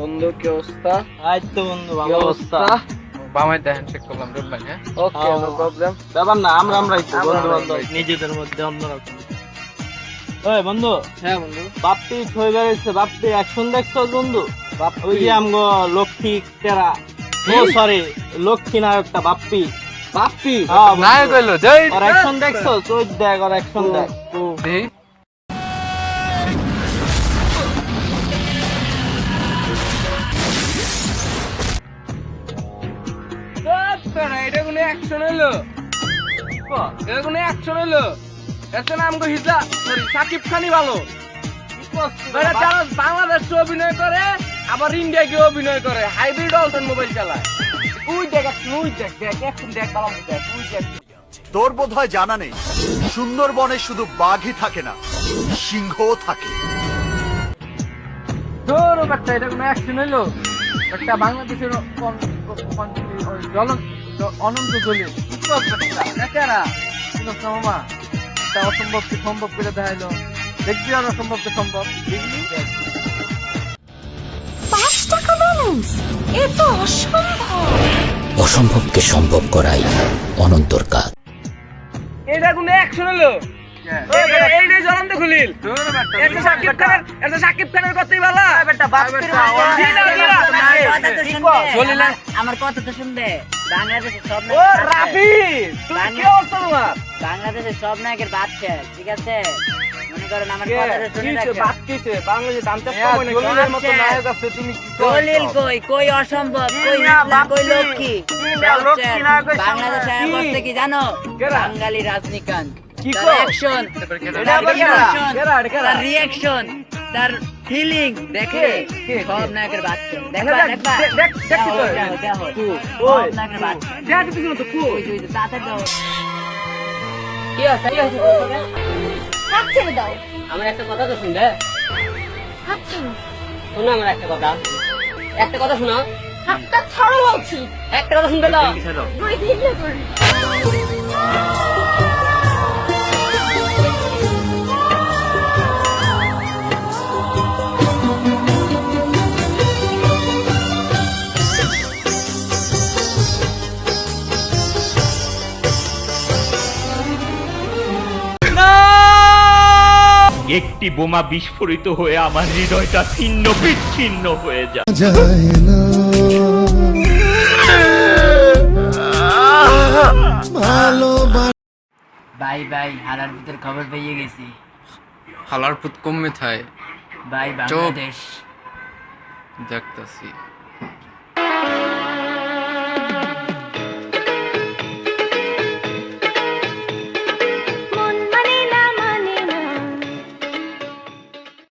বন্ধু কি অবস্থা? আই তো বন্ধু ভালো অবস্থা? অবস্থা। দেখেন চেক করলাম রুট হ্যাঁ? ওকে নো প্রবলেম ব্যাপার না আমরা আমরাই তো বন্ধু বান্ধব নিজেদের মধ্যে অন্যরকম ওই বন্ধু হ্যাঁ বন্ধু। বাপ্পি ছয় বেড়েছে বাপ্পি অ্যাকশন দেখছ বন্ধু? ওই যে আমগো লক্ষ্মী টেরা। ও সরি লক্ষ্মী নায়কটা বাপ্পি। বাপ্পি? হ্যাঁ। জয় অ্যাকশন দেখছ? চোখ দেখ অ্যাকশন দেখ। অ্যাকশন হলো? এটা কোনো অ্যাকশন হলো? এত নাম গো হিজলা সরি সাকিব খানই ভালো। যারা বাংলাদেশে অভিনয় করে আবার ইন্ডিয়া গিয়ে অভিনয় করে হাইব্রিড অল্টন মোবাইল চালায়। উই দেখ উই দেখ দেখ এখন দেখ বালাম দেখ তোর বোধ হয় জানা নেই সুন্দরবনে শুধু বাঘই থাকে না সিংহও থাকে। তোর ব্যাপারটা এটা কোনো অ্যাকশন হলো? একটা বাংলাদেশের অনন্ত জলে নেতারা মামা একটা অসম্ভবকে সম্ভব করে দেখাইলো। দেখবি আর অসম্ভবকে সম্ভব। দেখবি? পাঁচ টাকা ব্যালেন্স এ তো অসম্ভব। অসম্ভবকে সম্ভব করাই অনন্তর কাজ। এটা কোনো অ্যাকশন হলো? এইটাই জ্বলন্ত খুলিল এটা সাকিব খানের এটা সাকিব খানের কথাই বলা জিনা, জিনা। কথা তো কি শুনবে কও? জলিলা। আমার- আমার কথা তো শুনবে বাংলাদেশের সব ও নায়কের রাফি তুমি কি অবস্থা তোমার বাংলাদেশের সব নায়কের বাচ্চা ঠিক আছে মনে করেন আমার কে? কথাটা শুনে কিসে? রাখেন বাদ বাংলাদেশে ধান চাষ নাকি? জলিলের মতো নায়ক আছে, তুমি কি দলিল কই কই অসম্ভব কই না, কই। লক্ষ্মী বাংলাদেশ কি? জানো? বাঙালি রজনীকান্ত কি অ্যাকশন তার কেরা? তার রিঅ্যাকশন তার ফিলিং দেখে? সব নায়কের বাচ্চা। দেখবা দেখবা। দেখ, দেখ, দেখ কি করে? নায়কের বাচ্চা। দেখ তো, কু। দাও। হাত ছেড়ে দাও। আমার একটা কথা তো শুনবে? হাত ছেড়ে শোনো আমার একটা কথা। একটা কথা শোনো। হাতটা ছাড়ো বলছি। একটা কথা শুনবে তো? তুই দিলে করি একটি বোমা বিস্ফোরিত হয়ে আমার হৃদয়টা ছিন্ন বিচ্ছিন্ন হয়ে যায়। ভাই ভাই হারার ভিতর খবর পেয়ে গেছি। হালার পুত কমে থায়। ভাই বাংলাদেশ। দেখতাছি।